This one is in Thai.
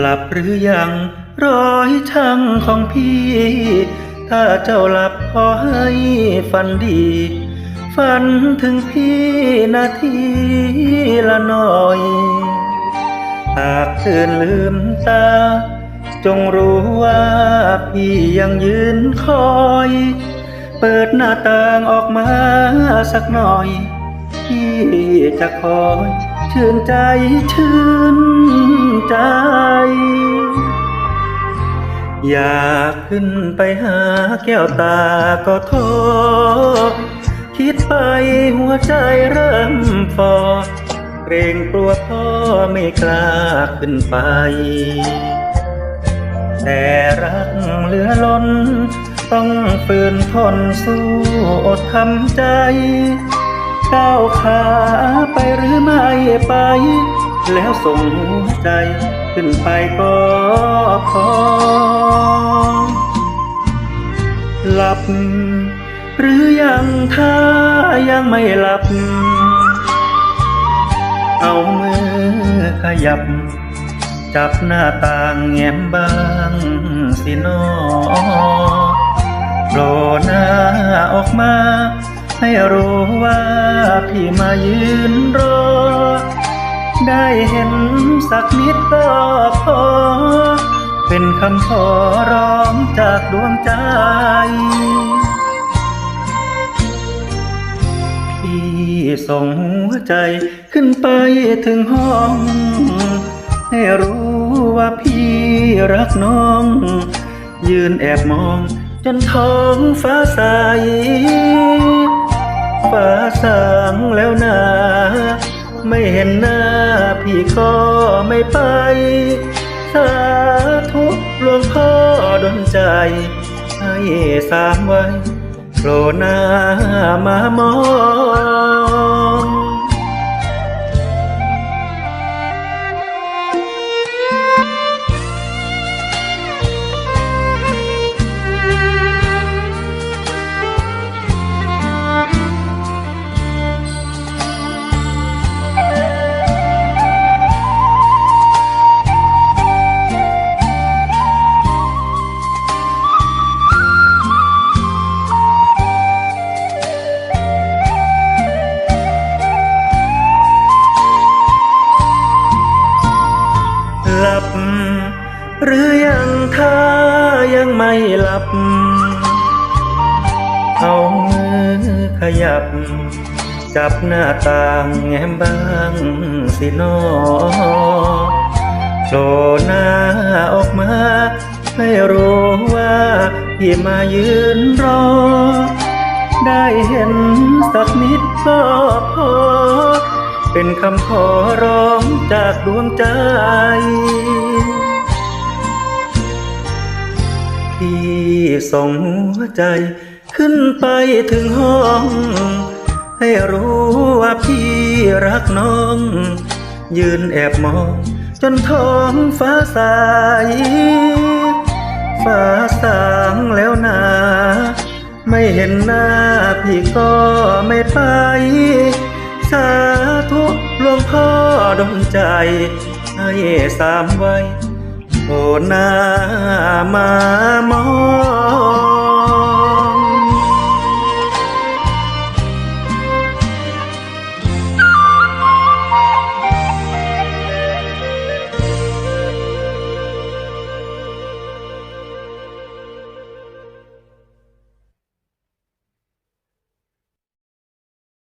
หลับหรือยัง ร้อยช่างของพี่ ถ้าเจ้าหลับขอให้ฝันดี ฝันถึงพี่นาทีละหน่อย หากตื่นลืมตา จงรู้ว่าพี่ยังยืนคอย เปิดหน้าต่างออกมาสักหน่อย พี่จะคอย ชื่นใจชื่นใจ อยากขึ้นไปหาแก้วตาก็ท้อคิดไปหัวใจเริ่มฟอเกรงกลัวพ่อไม่กล้าขึ้นไป แต่รักเหลือล้น ต้องฝืนทนสู้อดทำใจ ก้าวขาไปหรือไม่ไป แล้วส่งหัวใจขึ้นไปก็พอ หลับ หรือยังถ้ายังไม่หลับ เอามือขยับ จับหน้าต่างแง้มบางสินอโผล่หน้าออกมา ให้รู้ว่าพี่มายืนรอ ได้เห็นสักนิดก็พอ เป็นคำขอร้องจากดวงใจ พี่ส่งหัวใจขึ้นไปถึงห้อง ให้รู้ว่าพี่รักน้อง ยืนแอบมองจนท้องฟ้าใส ฟ้าสางแล้วนาไม่เห็นหน้าพี่ก็ไม่ไป สาธุหลวงพ่อดลใจ ให้สามไว้โผล่หน้ามามอง เอามือขยับ จับหน้าต่างแง้มบางสินอโผล่หน้าออกมา ให้รู้ว่าพี่มายืนรอ ได้เห็นสักนิดก็พอ เป็นคำขอร้องจากดวงใจพี่ส่งหัวใจ ขึ้นไปถึงห้อง ให้รู้ว่าพี่รักน้อง ยืนแอบมอง จนท้องฟ้าใสฟ้าสางแล้วนาไม่เห็นหน้าพี่ก็ไม่ไป สาธุหลวงพ่อดลใจ ให้สามไว้โผหน้ามามอง